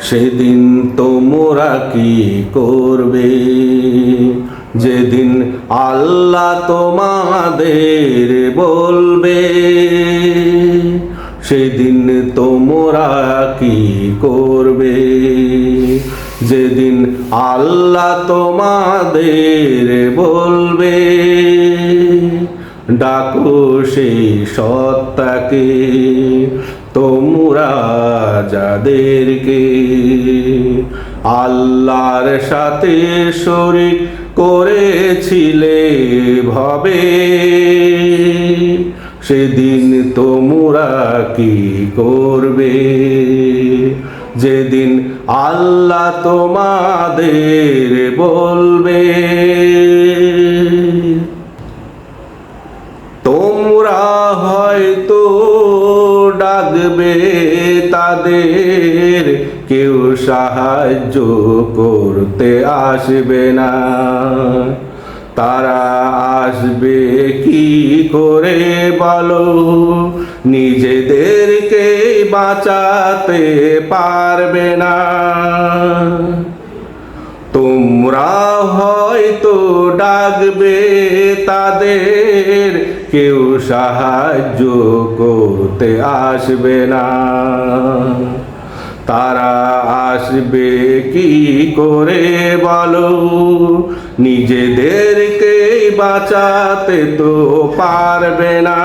সেদিন তোমরা কি করবে? যেদিন আল্লাহ তোমাদের বলবে, সেদিন তোমরা কি করবে? যেদিন আল্লাহ তোমাদের বলবে, ডাকো সেই সত্তাকে, তোমরা যাদেরকে আল্লাহর সাথে শরিক করেছিলে ভবে। সেদিন তোমরা কি করবে? যেদিন আল্লাহ তোমাদের বলবে। তোমরা তাদের কেউ সাহায্য করতে আসবে না। তারা আসবে কি করে বলো? নিজেদেরকে বাঁচাতে পারবে না। তোমরা হয়তো ডাকবে তাদের কেউ সাহায্য করতে আসবে না। তারা আসবে কি করে বলো? নিজেদেরকে বাঁচাতে তো পারবে না।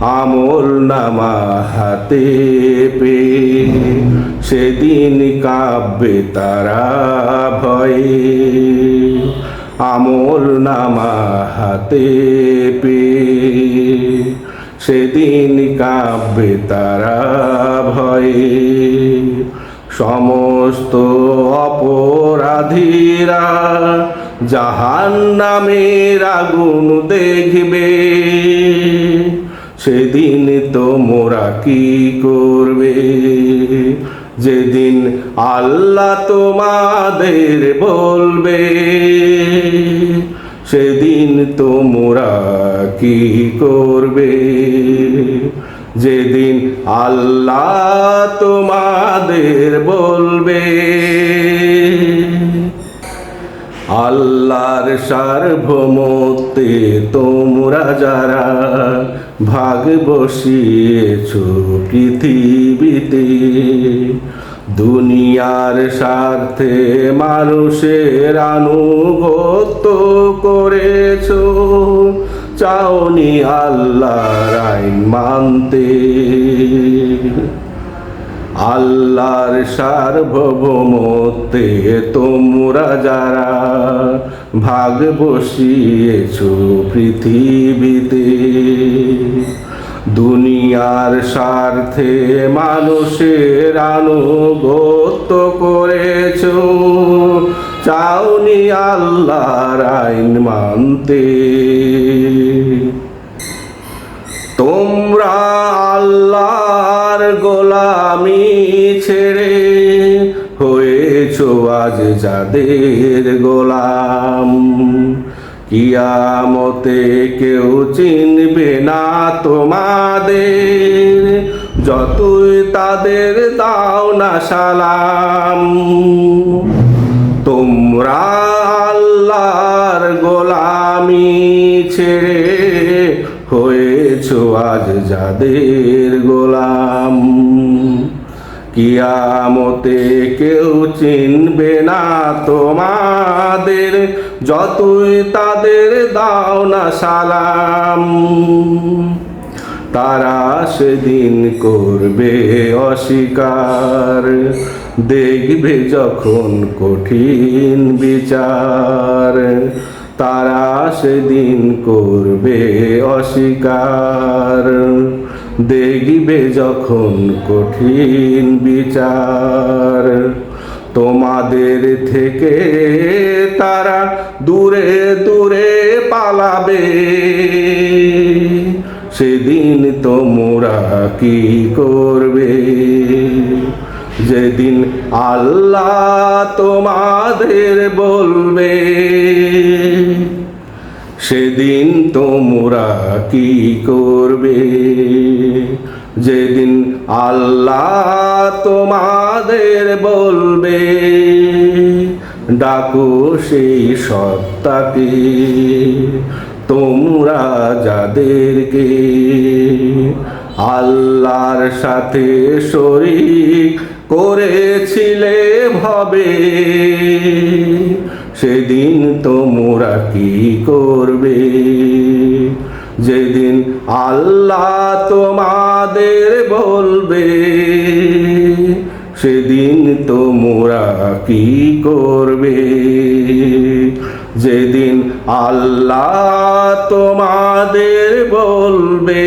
আমল নামা হাতে পে সেদিন কাব্যে তারা ভয়ে। আমল নামা হাতে পে সেদিন কাব্যে তারা ভয়ে। সমস্ত অপরাধীরা জাহান নামের আগুন দেখবে। সেদিন তোমরা কি করবে? যেদিন আল্লাহ তোমাদের বলবে সেদিন তোমরা কি করবে? যেদিন আল্লাহ তোমাদের বলবে সার্বভৌমত্বে তোমরা যারা ভাগ বসিয়েছ পৃথিবীতে, দুনিয়ার স্বার্থে মানুষের আনুগত্য করেছ, চাওনি আল্লাহর আইন মানতে। আল্লাহর সার্বভৌমত্বে তোমরা যারা ভাগ বসিয়েছ পৃথিবীতে, দুনিয়ার স্বার্থে মানুষের আনুগত্য করেছ। চাউনি আল্লাহর আইন মানতে। তোমরা আজ যাদের গোলাম, কিয়ামতে কেউ চিনবে না তোমাদের, যতই তাদের দাও না সালাম। তোমরা আল্লাহর গোলামি ছেড়ে হয়েছ আজ যাদের গোলাম। কিয়ামতে কেউ চিনবে না তোমাদের, যতই তাদের দাও না সালাম। তারা সেদিন করবে অস্বীকার, দেখবে যখন কঠিন বিচার। তারা সেদিন করবে অস্বীকার। দেখবে যখন কঠিন বিচার। তোমাদের থেকে তারা দূরে দূরে পালাবে। সেদিন তোমরা কি করবে? যেদিন আল্লাহ তোমাদের বলবে। সেদিন তোমরা কি করবে? যেদিন আল্লাহ তোমাদের বলবে, ডাকো সেই সত্তাকে। তোমরা যাদেরকে আল্লাহর সাথে শরীক করেছিলে, ভবে সেদিন তোমরা কি করবে? যেদিন আল্লাহ তোমাদের বলবে, সেদিন তোমরা কি করবে? যেদিন আল্লাহ তোমাদের বলবে